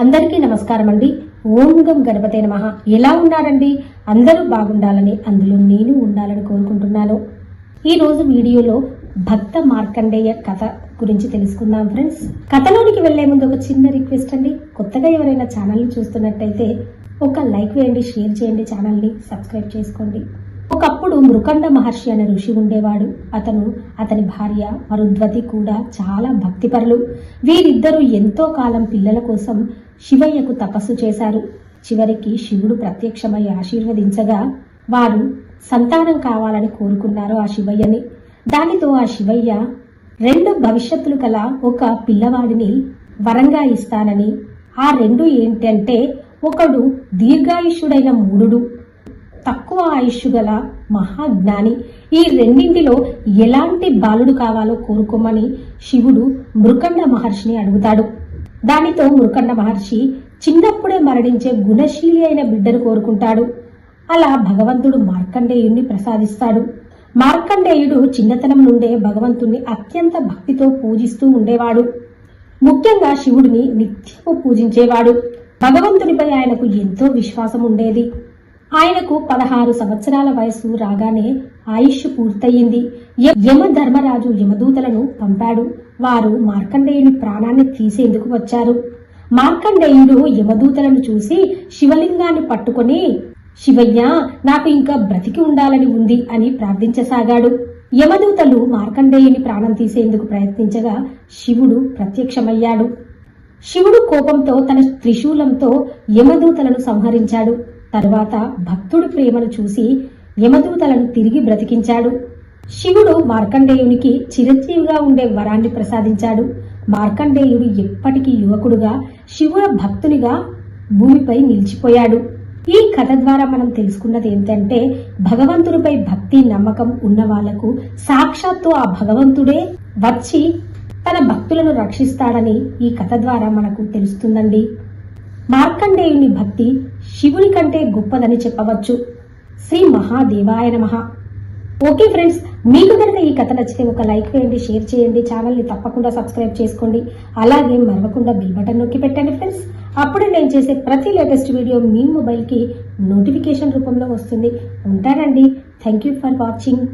అందరికీ నమస్కారం అండి ఓం గం గణపతే ఎలా ఉన్నారండి? అందరూ బాగుండాలని అందులో నేను ఉండాలని కోరుకుంటున్నాను. ఈరోజు వీడియోలో భక్త మార్కండేయ కథ గురించి తెలుసుకుందాం ఫ్రెండ్స్. కథలోనికి వెళ్ళే ముందు ఒక చిన్న రిక్వెస్ట్ అండి. కొత్తగా ఎవరైనా ఛానల్ని చూస్తున్నట్టయితే ఒక లైక్ వేయండి షేర్ చేయండి ఛానల్ని సబ్స్క్రైబ్ చేసుకోండి. ఒకప్పుడు మృకండ మహర్షి అనే ఋషి ఉండేవాడు. అతను అతని భార్య మరుద్వతి కూడా చాలా భక్తిపరులు. వీరిద్దరూ ఎంతో కాలం పిల్లల కోసం శివయ్యకు తపస్సు చేశారు. చివరికి శివుడు ప్రత్యక్షమై ఆశీర్వదించగా వారు సంతానం కావాలని కోరుకున్నారు ఆ శివయ్యని. దానితో ఆ శివయ్య రెండు భవిష్యత్తులు గల ఒక పిల్లవాడిని వరంగా ఇస్తానని. ఆ రెండు ఏంటంటే ఒకడు దీర్ఘాయుషుడైన మూడు తక్కువ ఆయుష్ గల మహాజ్ఞాని. ఈ రెండింటిలో ఎలాంటి బాలుడు కావాలో కోరుకోమని శివుడు మృకండ మహర్షిని అడుగుతాడు. దానితో మృకండ మహర్షి చిన్నప్పుడే మరణించే గుణశీలి అయిన బిడ్డను కోరుకుంటాడు. అలా భగవంతుడు మార్కండేయుణ్ణి ప్రసాదిస్తాడు. మార్కండేయుడు చిన్నతనం నుండే భగవంతుణ్ణి అత్యంత భక్తితో పూజిస్తూ ఉండేవాడు. ముఖ్యంగా శివుడిని నిత్యము పూజించేవాడు. భగవంతునిపై ఆయనకు ఎంతో విశ్వాసం ఉండేది ఆయనకు పదహారు సంవత్సరాల వయసు రాగానే ఆయుష్ పూర్తయింది. యమ ధర్మరాజు యమదూతలను పంపాడు. వారు మార్కండేయుని ప్రాణాన్ని తీసేందుకు వచ్చారు. మార్కండేయుడు యమదూతలను చూసి శివలింగాన్ని పట్టుకొని శివయ్య నాకు ఇంకా బ్రతికి ఉండాలని ఉంది అని ప్రార్థించసాగాడు. యమదూతలు మార్కండేయుని ప్రాణం తీసేందుకు ప్రయత్నించగా శివుడు ప్రత్యక్షమయ్యాడు. శివుడు కోపంతో తన త్రిశూలంతో యమదూతలను సంహరించాడు. తరువాత భక్తుడు ప్రేమను చూసి యమదూతలను తిరిగి బ్రతికించాడు. శివుడు మార్కండేయునికి చిరంజీవిగా ఉండే వరాన్ని ప్రసాదించాడు. మార్కండేయుడు ఎప్పటికీ యువకుడుగా శివుల భక్తునిగా భూమిపై నిలిచిపోయాడు. ఈ కథ ద్వారా మనం తెలుసుకున్నది ఏంటంటే భగవంతుడిపై భక్తి నమ్మకం ఉన్న వాళ్ళకు సాక్షాత్తు ఆ భగవంతుడే వచ్చి తన భక్తులను రక్షిస్తాడని ఈ కథ ద్వారా మనకు తెలుస్తుందండి. మార్కండేయుని భక్తి శివుని కంటే గొప్పదని చెప్పవచ్చు. శ్రీ మహాదేవాయ నమ. ఓకే ఫ్రెండ్స్ మీకు కనుక ఈ కథ నచ్చితే ఒక లైక్ వేయండి షేర్ చేయండి ఛానల్ని తప్పకుండా సబ్స్క్రైబ్ చేసుకోండి. అలాగే మరవకుండా బిల్ బటన్ నొక్కి పెట్టండి ఫ్రెండ్స్. అప్పుడే నేను చేసే ప్రతి లేటెస్ట్ వీడియో మీ మొబైల్కి నోటిఫికేషన్ రూపంలో వస్తుంది. ఉంటానండి. Thank you for watching.